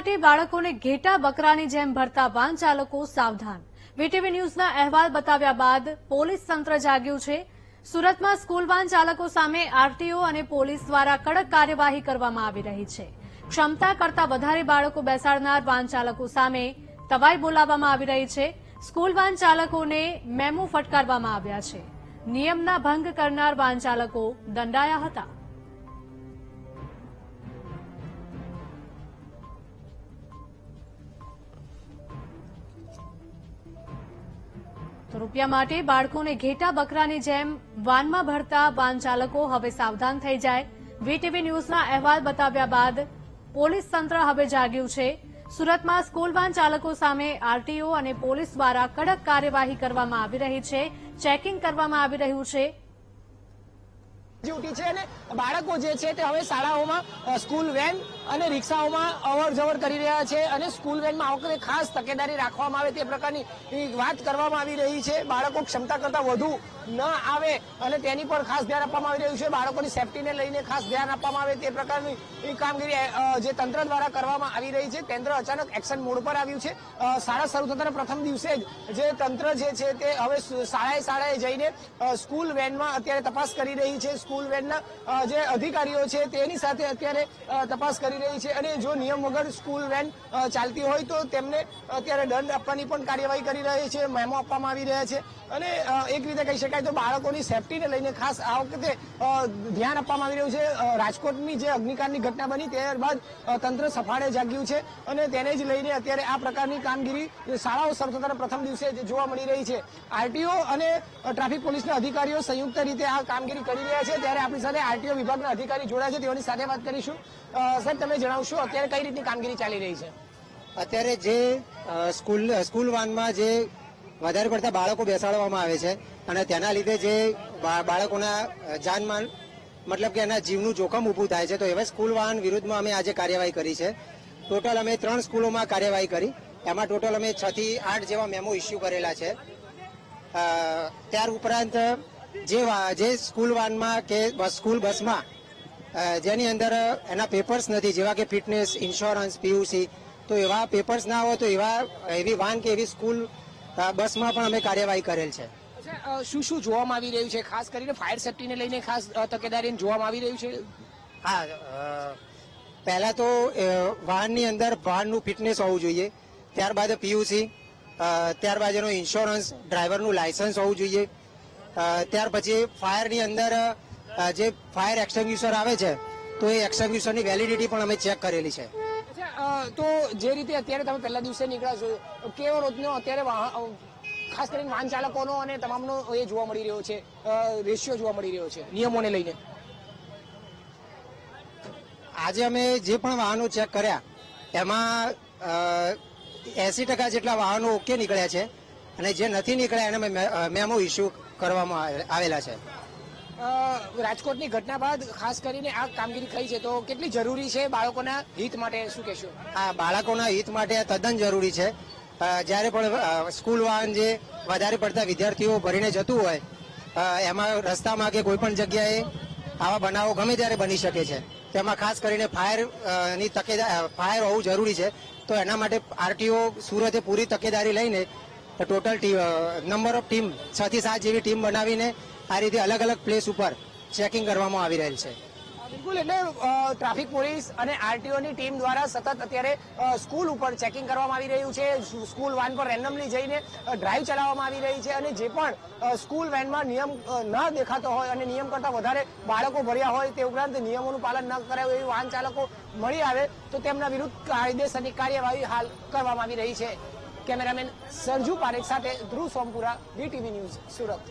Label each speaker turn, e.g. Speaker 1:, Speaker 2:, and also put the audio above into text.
Speaker 1: માટે બાળકોને ઘેટા બકરાની જેમ ભરતા વાહન ચાલકો સાવધાન. વીટીવી ન્યૂઝના અહેવાલ બતાવ્યા બાદ પોલીસ તંત્ર જાગ્યું છે. સુરતમાં સ્કૂલ વાહન ચાલકો સામે આરટીઓ અને પોલીસ દ્વારા કડક કાર્યવાહી કરવામાં આવી રહી છે. ક્ષમતા કરતા વધારે બાળકો બેસાડનાર વાહન ચાલકો સામે તવાઈ બોલાવવામાં આવી રહી છે. સ્કૂલ વાહન ચાલકોને મેમો ફટકારવામાં આવ્યા છે. નિયમના ભંગ કરનાર વાહન ચાલકો દંડાયા હતા. તો રૂપિયા માટે બાળકોને ઘેટા બકરાની જેમ વાનમાં ભરતા વાન ચાલકો હવે સાવધાન થઈ જાય. વીટીવી ન્યૂઝના અહેવાલ બતાવ્યા બાદ પોલીસ તંત્ર હવે જાગ્યું છે. સુરતમાં સ્કૂલ વાન ચાલકો સામે આરટીઓ અને પોલીસ દ્વારા કડક કાર્યવાહી કરવામાં આવી રહી છે. ચેકિંગ કરવામાં આવી રહ્યું છે.
Speaker 2: ડ્યુટી છે અને બાળકો જે છે તે હવે શાળાઓમાં સ્કૂલ વેન અને રિક્ષાઓમાં અવર જવર કરી રહ્યા છે અને સ્કૂલ વેનમાં આ વખતે ખાસ તકેદારી રાખવામાં આવે તે પ્રકારની વાત કરવામાં આવી રહી છે. બાળકો ક્ષમતા કરતાં વધુ ન આવે અને તેની પર ખાસ ધ્યાન આપવામાં આવી રહ્યું છે. બાળકોની સેફટીને લઈને ખાસ ધ્યાન આપવામાં આવે તે પ્રકારની કામગીરી જે તંત્ર દ્વારા કરવામાં આવી રહી છે. કેન્દ્ર અચાનક એક્શન મોડ પર આવ્યું છે. શાળા શરૂ થતાના પ્રથમ દિવસે જ જે તંત્ર જે છે તે હવે શાળાએ શાળાએ જઈને સ્કૂલ વેનમાં અત્યારે તપાસ કરી રહી છે. સ્કૂલ વેનના જે અધિકારીઓ છે તેની સાથે અત્યારે તપાસ કરી રહી છે અને જો નિયમ વગર સ્કૂલ વેન ચાલતી હોય તો તેમને અત્યારે દંડ આપવાની પણ કાર્યવાહી કરી રહી છે, મેમો આપવામાં આવી રહ્યા છે. અને એક રીતે કહી શકાય તો બાળકોની સેફટીને લઈને ખાસ આ વખતે ધ્યાન આપવામાં આવી રહ્યું છે. રાજકોટની જે અગ્નિકાંડની ઘટના બની ત્યારબાદ તંત્ર સફાળે જાગ્યું છે અને તેને જ લઈને અત્યારે આ પ્રકારની કામગીરી શાળાઓ શરૂ પ્રથમ દિવસે જોવા મળી રહી છે. આરટીઓ અને ટ્રાફિક પોલીસના અધિકારીઓ સંયુક્ત રીતે આ કામગીરી કરી રહ્યા છે. ત્યારે આપણી સાથે આરટીઓ વિભાગના અધિકારી જોડાયા છે. તેઓની સાથે વાત કરીશું. સાહેબ, તમે જણાવશો અત્યારે કઈ રીતની કામગીરી ચાલી રહી છે?
Speaker 3: અત્યારે જે સ્કૂલ સ્કૂલ વાનમાં જે વધારે પડતા બાળકો બેસાડવામાં આવે છે અને તેના લીધે જે બાળકોના જાનમાન મતલબ કે એના જીવનું જોખમ ઊભું થાય છે, તો એવા સ્કૂલ વાહન વિરુદ્ધમાં અમે આજે કાર્યવાહી કરી છે. ટોટલ અમે ત્રણ સ્કૂલોમાં કાર્યવાહી કરી. એમાં ટોટલ અમે છ થી આઠ જેવા મેમો ઇસ્યુ કરેલા છે. ત્યાર ઉપરાંત જે જે સ્કૂલ વાનમાં કે સ્કૂલ બસમાં જેની અંદર એના પેપર્સ નથી જેવા કે ફિટનેસ ઇન્સ્યોરન્સ પીયુસી તો એવા પેપર્સ ના હોય તો એવા એવી વાન કે એવી સ્કૂલ બસમાં પણ અમે કાર્યવાહી કરેલ છે.
Speaker 2: શું શું જોવામાં આવી રહ્યું છે? ખાસ કરીને ફાયર સેફટીને લઈને ખાસ તકેદારી જોવામાં આવી રહ્યું છે?
Speaker 3: હા પહેલાં તો વાહનની અંદર વાહનનું ફિટનેસ હોવું જોઈએ ત્યારબાદ પીયુસી ત્યારબાદ એનો ઇન્સ્યોરન્સ ડ્રાઈવરનું લાયસન્સ હોવું જોઈએ ત્યાર પછી ફાયરની અંદર જે ફાયર એક્સટિંગ્યુશર આવે છે તો એ એક્સટિંગ્યુશરની વેલિડિટી પણ અમે ચેક કરેલી છે.
Speaker 2: તો જે રીતે અત્યારે તમે પહેલા દિવસે નીકળ્યા છો કેવો રોજનો અત્યારે ખાસ કરીને વાહન ચાલકોનો અને તમામનો એ જોવા મળી રહ્યો છે રેશિયો જોવા મળી રહ્યો છે નિયમોને લઈને?
Speaker 3: આજે અમે જે પણ વાહનો ચેક કર્યા એમાં એસી ટકા જેટલા વાહનો ઓકે નીકળ્યા છે અને જે નથી નીકળ્યા એને મેમો ઇસ્યુ કરવામાં આવેલા છે.
Speaker 2: રાજકોટની ઘટના બાદ ખાસ કરીને આ કામગીરી થઈ છે, તો કેટલી જરૂરી છે બાળકોના હિત માટે, શું કહેશો?
Speaker 3: આ બાળકોના હિત માટે તદ્દન જરૂરી છે. જ્યારે પણ સ્કૂલ વાહન જે વધારે પડતા વિદ્યાર્થીઓ ભરીને જતું હોય એમાં રસ્તામાં કે કોઈ પણ જગ્યાએ આવા બનાવો ગમે ત્યારે બની શકે છે. તેમાં ખાસ કરીને ફાયરની તકેદારી ફાયર હોવું જરૂરી છે. તો એના માટે આરટીઓ સુરતે પૂરી તકેદારી લઈને, ટોટલ નંબર ઓફ ટીમ, છ થી સાત જેવી ટીમ બનાવીને આ રીતે અલગ અલગ પ્લેસ ઉપર ચેકિંગ કરવામાં આવી રહેલ છે.
Speaker 2: બિલકુલ, એટલે ટ્રાફિક પોલીસ અને આરટીઓની ટીમ દ્વારા સતત અત્યારે સ્કૂલ ઉપર ચેકિંગ કરવામાં આવી રહ્યું છે. સ્કૂલ વાન પર રેન્ડમલી જઈને ડ્રાઈવ ચલાવવામાં આવી રહી છે અને જે પણ સ્કૂલ વેનમાં નિયમ ન દેખાતો હોય અને નિયમ કરતાં વધારે બાળકો ભર્યા હોય તે ઉપરાંત નિયમોનું પાલન ન કરાયું એવી વાહન ચાલકો મળી આવે, તો તેમના વિરુદ્ધ કાયદેસરની કાર્યવાહી હાલ કરવામાં આવી રહી છે. કેમેરામેન સરજુ પારેખ સાથે ધ્રુવ સોમપુરા વીટીવી ન્યૂઝ સુરત.